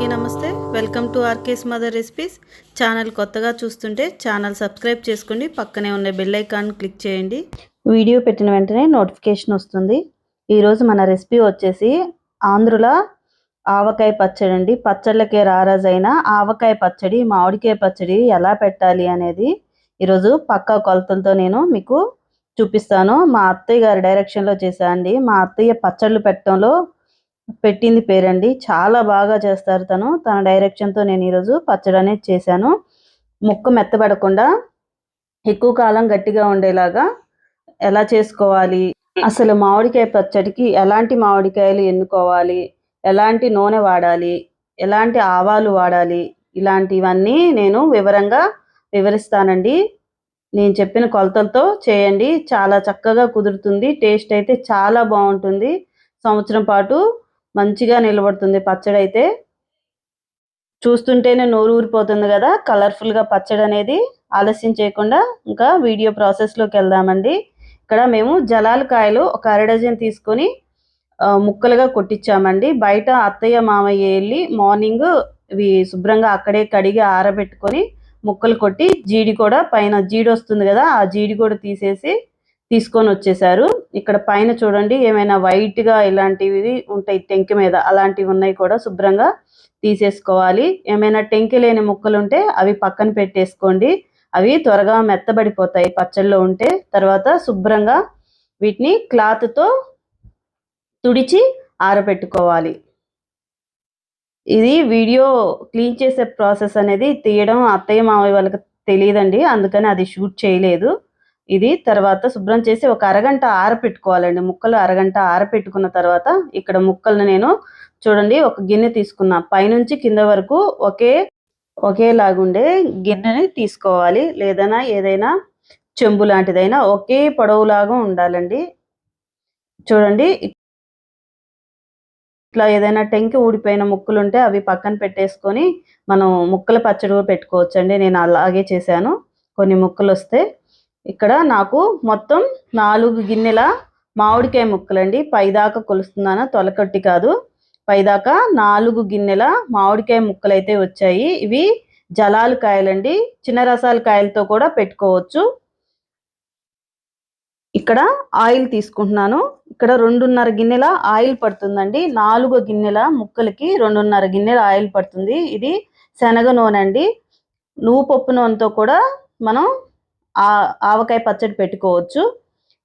అందరికీ నమస్తే. Welcome to RK's mother recipes. Channel కొత్తగా చూస్తుంటే ఛానల్ సబ్స్క్రైబ్ చేసుకోండి పక్కనే ఉన్న బెల్ ఐకాన్ క్లిక్ చేయండి. వీడియో పెట్టిన వెంటనే నోటిఫికేషన్ వస్తుంది. ఈరోజు మన రెసిపీ వచ్చేసి ఆంధ్రుల ఆవకాయ పచ్చడి అండి. పచ్చళ్ళకే రారాజైన ఆవకాయ పచ్చడి మామిడికాయ పచ్చడి ఎలా పెట్టాలి అనేది ఈరోజు పక్కా కొలతలతో నేను మీకు చూపిస్తాను. మా అత్తయ్య గారి డైరెక్షన్లో చేశా అండి మా అత్తయ్య పచ్చళ్ళు పెట్టడంలో పెట్టింది పేరండి. చాలా బాగా చేస్తారు తను. తన డైరెక్షన్తో నేను ఈరోజు పచ్చడి అనేది చేశాను. ముక్క మెత్తబడకుండా ఎక్కువ కాలం గట్టిగా ఉండేలాగా ఎలా చేసుకోవాలి? అసలు మామిడికాయ పచ్చడికి ఎలాంటి మామిడికాయలు ఎన్నుకోవాలి? ఎలాంటి నూనె వాడాలి? ఎలాంటి ఆవాలు వాడాలి? ఇలాంటివన్నీ నేను వివరంగా వివరిస్తానండి. నేను చెప్పిన కొలతలతో చేయండి. చాలా చక్కగా కుదురుతుంది. టేస్ట్ అయితే చాలా బాగుంటుంది. సంవత్సరం పాటు మంచిగా నిలబడుతుంది పచ్చడి అయితే చూస్తుంటేనే నోరు ఊరిపోతుంది కదా కలర్ఫుల్గా పచ్చడి అనేది ఆలస్యం చేయకుండా ఇంకా వీడియో ప్రాసెస్లోకి వెళ్దామండి. ఇక్కడ మేము జలాల కాయలు ఒక అర డజన్ తీసుకొని ముక్కలుగా కొట్టించామండి. బయట అత్తయ్య మామయ్య వెళ్ళి మార్నింగ్ ఇవి శుభ్రంగా అక్కడే కడిగి ఆరబెట్టుకొని ముక్కలు కొట్టి జీడి కూడా పైన జీడి వస్తుంది కదా ఆ జీడి కూడా తీసేసి తీసుకొని వచ్చేసారు. ఇక్కడ పైన చూడండి ఏమైనా వైట్గా ఇలాంటివి ఉంటాయి టెంకి మీద అలాంటివి ఉన్నాయి కూడా శుభ్రంగా తీసేసుకోవాలి. ఏమైనా టెంకి లేని ముక్కలు ఉంటే అవి పక్కన పెట్టేసుకోండి. అవి త్వరగా మెత్తబడిపోతాయి పచ్చళ్ళలో ఉంటే. తర్వాత శుభ్రంగా వీటిని క్లాత్తో తుడిచి ఆరబెట్టుకోవాలి. ఇది వీడియో క్లీన్ చేసే ప్రాసెస్ అనేది తీయడం అత్తయ్య మామయ్య వాళ్ళకి తెలియదండి అందుకని అది షూట్ చేయలేదు. ఇది తర్వాత శుభ్రం చేసి ఒక అరగంట ఆరపెట్టుకోవాలండి. ముక్కలు అరగంట ఆరపెట్టుకున్న తర్వాత ఇక్కడ ముక్కల్ని నేను చూడండి ఒక గిన్నె తీసుకున్నా. పైనుంచి కింద వరకు ఒకే ఒకేలాగుండే గిన్నెని తీసుకోవాలి. లేదైనా ఏదైనా చెంబు లాంటిదైనా ఒకే పొడవులాగా ఉండాలండి. చూడండి ఇట్లా ఏదైనా టెంకి ఊడిపోయిన ముక్కలు ఉంటే అవి పక్కన పెట్టేసుకొని మనం ముక్కల పచ్చడి కూడా పెట్టుకోవచ్చండి. నేను అలాగే చేశాను. కొన్ని ముక్కలు వస్తే ఇక్కడ నాకు మొత్తం నాలుగు గిన్నెల మామిడికాయ ముక్కలండి. పైదాకా కొలుస్తున్నాను తొలకట్టి కాదు. పైదాకా నాలుగు గిన్నెల మామిడికాయ ముక్కలు అయితే వచ్చాయి. ఇవి జలాలు కాయలండి. చిన్న రసాల కాయలతో కూడా పెట్టుకోవచ్చు. ఇక్కడ ఆయిల్ తీసుకుంటున్నాను. ఇక్కడ రెండున్నర గిన్నెల ఆయిల్ పడుతుందండి. నాలుగు గిన్నెల ముక్కలకి రెండున్నర గిన్నెల ఆయిల్ పడుతుంది. ఇది శనగ నూనె అండి నువ్వు పప్పు నూనెతో కూడా మనం ఆవకాయ పచ్చడి పెట్టుకోవచ్చు.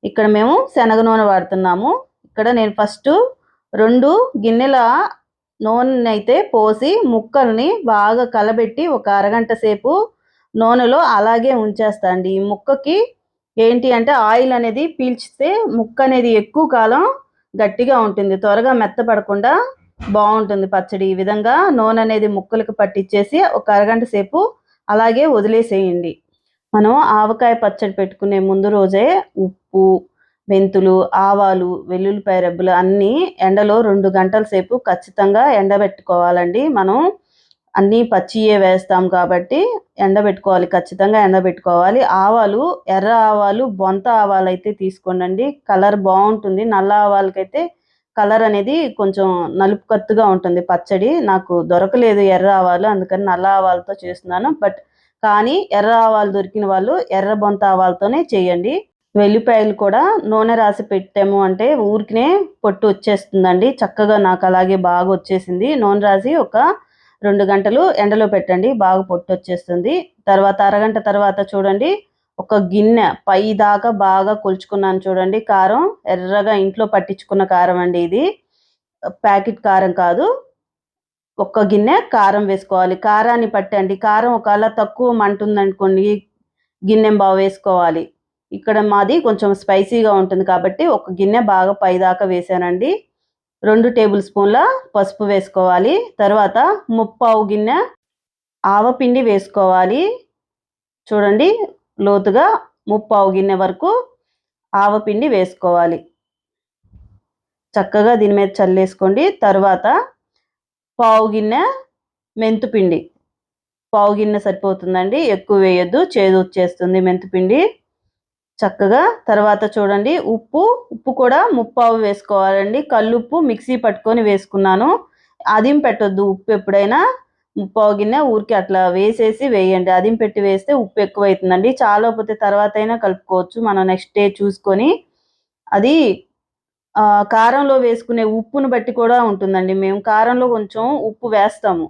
ఇక్కడ మేము శనగ నూనె వాడుతున్నాము. ఇక్కడ నేను ఫస్ట్ రెండు గిన్నెల నూనె అయితే పోసి ముక్కల్ని బాగా కలబెట్టి ఒక అరగంట సేపు నూనెలో అలాగే ఉంచేస్తా అండి. ఈ ముక్కకి ఏంటి అంటే ఆయిల్ అనేది పీల్చితే ముక్క అనేది ఎక్కువ కాలం గట్టిగా ఉంటుంది. త్వరగా మెత్తపడకుండా బాగుంటుంది పచ్చడి. ఈ విధంగా నూనె అనేది ముక్కలకు పట్టించేసి ఒక అరగంట సేపు అలాగే వదిలేసేయండి. మనం ఆవకాయ పచ్చడి పెట్టుకునే ముందు రోజే ఉప్పు మెంతులు ఆవాలు వెల్లుల్లిపాయ రెబ్బలు అన్నీ ఎండలో రెండు గంటల సేపు ఖచ్చితంగా ఎండబెట్టుకోవాలండి. మనం అన్నీ పచ్చియే వేస్తాం కాబట్టి ఎండబెట్టుకోవాలి ఖచ్చితంగా ఎండబెట్టుకోవాలి. ఆవాలు ఎర్ర ఆవాలు బొంత ఆవాలు అయితే తీసుకోండి కలర్ బాగుంటుంది. నల్ల ఆవాలకైతే కలర్ అనేది కొంచెం నలుపు కత్తుగా ఉంటుంది పచ్చడి. నాకు దొరకలేదు ఎర్ర ఆవాలు అందుకని నల్ల ఆవాలతో చేస్తున్నాను. బట్ కానీ ఎర్ర ఆవాలు దొరికిన వాళ్ళు ఎర్ర బొంత ఆవాలతోనే చేయండి. వెల్లిపాయలు కూడా నూనె రాసి పెట్టాము అంటే ఊరికినే పొట్టు వచ్చేస్తుందండి. చక్కగా నాకు అలాగే బాగా వచ్చేసింది. నూనె రాసి ఒక రెండు గంటలు ఎండలో పెట్టండి. బాగా పొట్టు వచ్చేస్తుంది. తర్వాత అరగంట తర్వాత చూడండి. ఒక గిన్నె పై దాకా బాగా కొలుచుకున్నాను చూడండి. కారం ఎర్రగా ఇంట్లో పట్టించుకున్న కారం అండి ఇది. ప్యాకెట్ కారం కాదు. ఒక్క గిన్నె కారం వేసుకోవాలి. కారాన్ని పట్టండి. కారం ఒకవేళ తక్కువ మంటుంది అనుకోండి గిన్నె బాగా వేసుకోవాలి. ఇక్కడ మాది కొంచెం స్పైసీగా ఉంటుంది కాబట్టి ఒక గిన్నె బాగా పైదాకా వేసానండి. రెండు టేబుల్ స్పూన్ల పసుపు వేసుకోవాలి. తర్వాత ముప్పావు గిన్నె ఆవపిండి వేసుకోవాలి. చూడండి లోతుగా ముప్పావు గిన్నె వరకు ఆవపిండి వేసుకోవాలి. చక్కగా దీని మీద చల్లేసుకోండి. తర్వాత పావు గిన్నె మెంతుపిండి పావు గిన్నె సరిపోతుందండి. ఎక్కువ వేయొద్దు. చేదు వచ్చేస్తుంది మెంతుపిండి చక్కగా తర్వాత చూడండి. ఉప్పు ఉప్పు కూడా ముప్పావు వేసుకోవాలండి. కల్లుప్పు మిక్సీ పట్టుకొని వేసుకున్నాను. అదిం పెట్టొద్దు. ఉప్పు ఎప్పుడైనా ముప్పావు గిన్నె ఊరికి అట్లా వేసేసి వేయండి. అదిం పెట్టి వేస్తే ఉప్పు ఎక్కువ అవుతుందండి చాలా పోతే తర్వాత అయినా కలుపుకోవచ్చు. మనం నెక్స్ట్ డే చూసుకొని అది కారంలో వేసుకునే ఉప్పును బట్టి కూడా ఉంటుందండి. మేము కారంలో కొంచెం ఉప్పు వేస్తాము.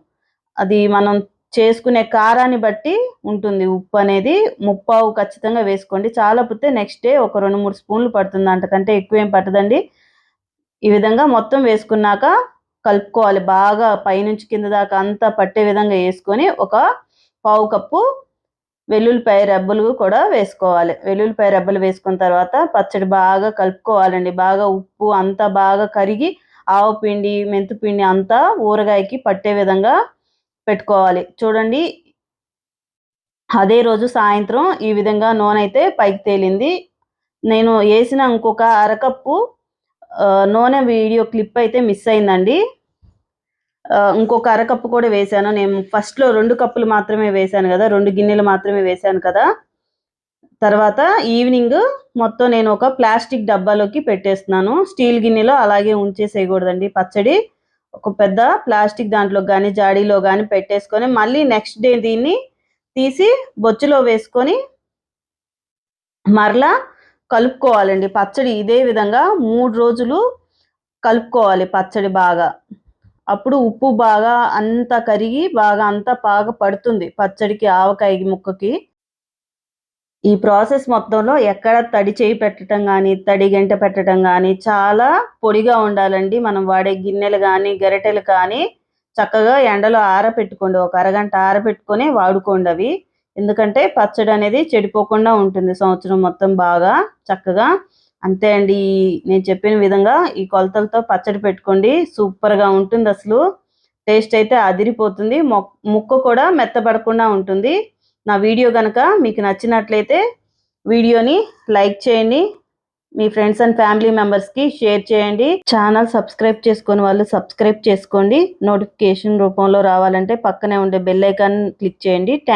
అది మనం చేసుకునే కారాన్ని బట్టి ఉంటుంది ఉప్పు అనేది. ముప్పావు ఖచ్చితంగా వేసుకోండి. చాలా పోతే నెక్స్ట్ డే ఒక రెండు మూడు స్పూన్లు పడుతుంది అంతకంటే ఎక్కువ ఏం పట్టదండి. ఈ విధంగా మొత్తం వేసుకున్నాక కలుపుకోవాలి. బాగా పైనుంచి కింద దాకా అంతా పట్టే విధంగా వేసుకొని ఒక పావు కప్పు వెల్లుల్లిపాయ రెబ్బలు కూడా వేసుకోవాలి. వెల్లుల్లిపాయ రెబ్బలు వేసుకున్న తర్వాత పచ్చడి బాగా కలుపుకోవాలండి. బాగా ఉప్పు అంతా బాగా కరిగి ఆవు పిండి మెంతిపిండి అంతా ఊరగాయకి పట్టే విధంగా పెట్టుకోవాలి. చూడండి. అదే రోజు సాయంత్రం ఈ విధంగా నూనె అయితే పైకి తేలింది. నేను వేసిన ఇంకొక అరకప్పు నూనె వీడియో క్లిప్ అయితే మిస్ అయిందండి. ఇంకొక అరకప్పు కూడా వేశాను. నేను ఫస్ట్లో రెండు కప్పులు మాత్రమే వేశాను కదా రెండు గిన్నెలు మాత్రమే వేశాను కదా. తర్వాత ఈవినింగ్ మొత్తం నేను ఒక ప్లాస్టిక్ డబ్బాలోకి పెట్టేస్తున్నాను. స్టీల్ గిన్నెలో అలాగే ఉంచేసేయకూడదండి. పచ్చడి ఒక పెద్ద ప్లాస్టిక్ దాంట్లో కానీ జాడీలో కానీ పెట్టేసుకొని మళ్ళీ నెక్స్ట్ డే దీన్ని తీసి బొచ్చులో వేసుకొని మరలా కలుపుకోవాలండి. పచ్చడి ఇదే విధంగా మూడు రోజులు కలుపుకోవాలి పచ్చడి బాగా. అప్పుడు ఉప్పు బాగా అంతా కరిగి బాగా అంతా బాగా పడుతుంది పచ్చడికి ఆవకాయ ముక్కకి. ఈ ప్రాసెస్ మొత్తంలో ఎక్కడ తడి చేయి పెట్టడం కానీ తడి గంట పెట్టడం కానీ చాలా పొడిగా ఉండాలండి. మనం వాడే గిన్నెలు కానీ గరిటెలు కానీ చక్కగా ఎండలో ఆరబెట్టుకోండి ఒక అరగంట ఆరబెట్టుకొని వాడుకోండి అవి. ఎందుకంటే పచ్చడి అనేది చెడిపోకుండా ఉంటుంది సంవత్సరం మొత్తం బాగా చక్కగా. అంతే అండి. నేను చెప్పిన విధంగా ఈ కొలతలతో పచ్చడి పెట్టుకోండి. సూపర్గా ఉంటుంది అసలు. టేస్ట్ అయితే అదిరిపోతుంది. ముక్క కూడా మెత్తబడకుండా ఉంటుంది. నా వీడియో కనుక మీకు నచ్చినట్లయితే వీడియోని లైక్ చేయండి. మీ ఫ్రెండ్స్ అండ్ ఫ్యామిలీ మెంబర్స్కి షేర్ చేయండి. ఛానల్ సబ్స్క్రైబ్ చేసుకొని వాళ్ళు సబ్స్క్రైబ్ చేసుకోండి. నోటిఫికేషన్ రూపంలో రావాలంటే పక్కనే ఉండే బెల్ ఐకాన్ క్లిక్ చేయండి. థ్యాంక్